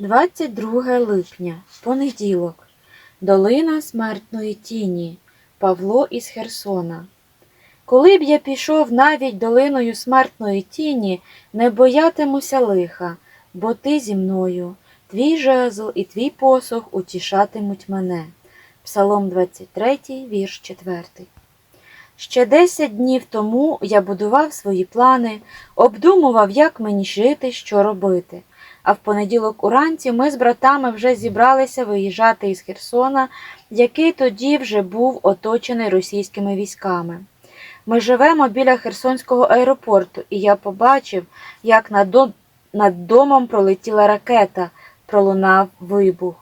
22 липня, понеділок. Долина смертної тіні. Павло із Херсона. Коли б я пішов навіть долиною смертної тіні, не боятимуся лиха, бо ти зі мною, твій жезл і твій посох утішатимуть мене. Псалом 23, вірш 4. Ще десять днів тому я будував свої плани, обдумував, як мені жити, що робити. А в понеділок уранці ми з братами вже зібралися виїжджати із Херсона, який тоді вже був оточений російськими військами. Ми живемо біля Херсонського аеропорту, і я побачив, як над, дом... над домом пролетіла ракета, пролунав вибух.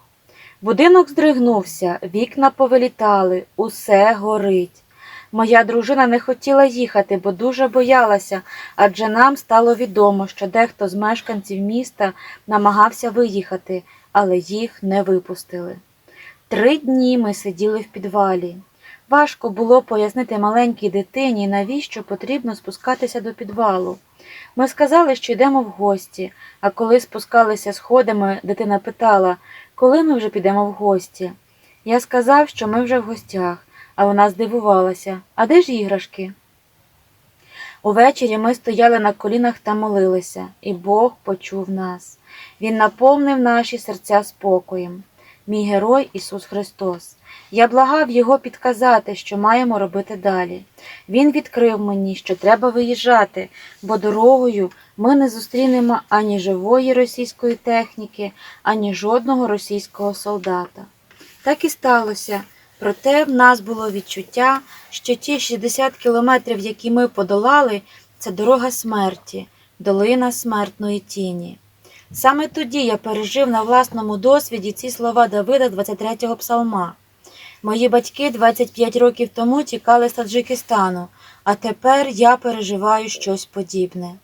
Будинок здригнувся, вікна повилітали, усе горить. Моя дружина не хотіла їхати, бо дуже боялася, адже нам стало відомо, що дехто з мешканців міста намагався виїхати, але їх не випустили. Три дні ми сиділи в підвалі. Важко було пояснити маленькій дитині, навіщо потрібно спускатися до підвалу. Ми сказали, що йдемо в гості, а коли спускалися сходами, дитина питала, коли ми вже підемо в гості. Я сказав, що ми вже в гостях, а вона здивувалася, а де ж іграшки? Увечері ми стояли на колінах та молилися, і Бог почув нас. Він наповнив наші серця спокоєм. Мій герой Ісус Христос. Я благав Його підказати, що маємо робити далі. Він відкрив мені, що треба виїжджати, бо дорогою ми не зустрінемо ані живої російської техніки, ані жодного російського солдата. Так і сталося. Проте в нас було відчуття, що ті 60 кілометрів, які ми подолали, це дорога смерті, долина смертної тіні. Саме тоді я пережив на власному досвіді ці слова Давида 23-го псалма. Мої батьки 25 років тому тікали з Таджикистану, а тепер я переживаю щось подібне.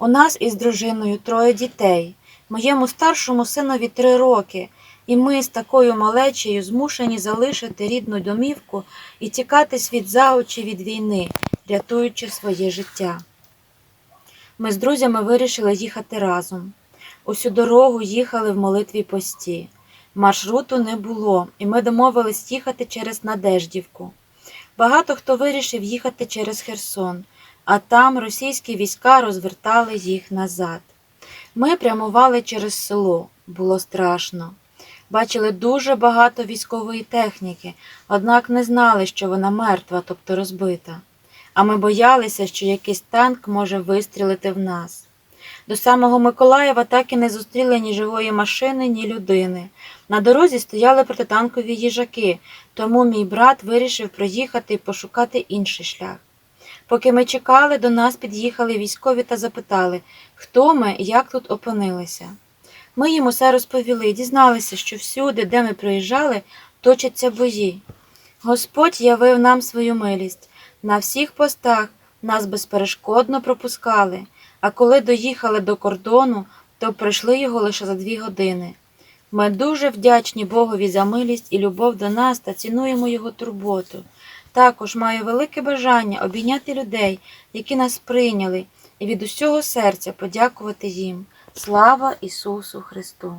У нас із дружиною троє дітей, моєму старшому синові три роки, і ми з такою малечею змушені залишити рідну домівку і тікати світ за очі від війни, рятуючи своє життя. Ми з друзями вирішили їхати разом. Усю дорогу їхали в молитві пості. Маршруту не було, і ми домовились їхати через Надеждівку. Багато хто вирішив їхати через Херсон, а там російські війська розвертали їх назад. Ми прямували через село, було страшно. Бачили дуже багато військової техніки, однак не знали, що вона мертва, тобто розбита. А ми боялися, що якийсь танк може вистрілити в нас. До самого Миколаєва так і не зустріли ні живої машини, ні людини. На дорозі стояли протитанкові їжаки, тому мій брат вирішив проїхати і пошукати інший шлях. Поки ми чекали, до нас під'їхали військові та запитали, хто ми і як тут опинилися. Ми їм усе розповіли і дізналися, що всюди, де ми приїжджали, точаться бої. Господь явив нам свою милість. На всіх постах нас безперешкодно пропускали, а коли доїхали до кордону, то пройшли його лише за дві години. Ми дуже вдячні Богові за милість і любов до нас та цінуємо Його турботу. Також маю велике бажання обійняти людей, які нас прийняли, і від усього серця подякувати їм. Слава Ісусу Христу!